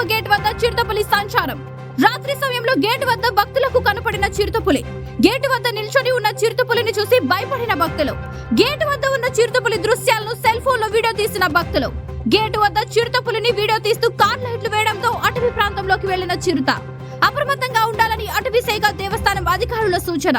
రెండవ గేట్ వద్ద చిరుతపులి సంచారం. రాత్రి సమయంలో గేట్ వద్ద భక్తులకు కనపడిన చిరుతపులి. గేటు వద్ద నిల్చొని ఉన్న చిరుతపులిని చూసి భయపడిన భక్తులు. గేటు వద్ద ఉన్న చిరుతపులి దృశ్యాలను సెల్ ఫోన్లో వీడియో తీసిన భక్తులు. గేటు వద్ద చిరుతపులిని వీడియో తీస్తూ కార్ లైట్లు వేయడంతో అటవీ ప్రాంతంలోకి వెళ్ళిన చిరుత. అప్రమత్తంగా ఉండాలని అటవీ శాఖ దేవస్థానం అధికారుల సూచన.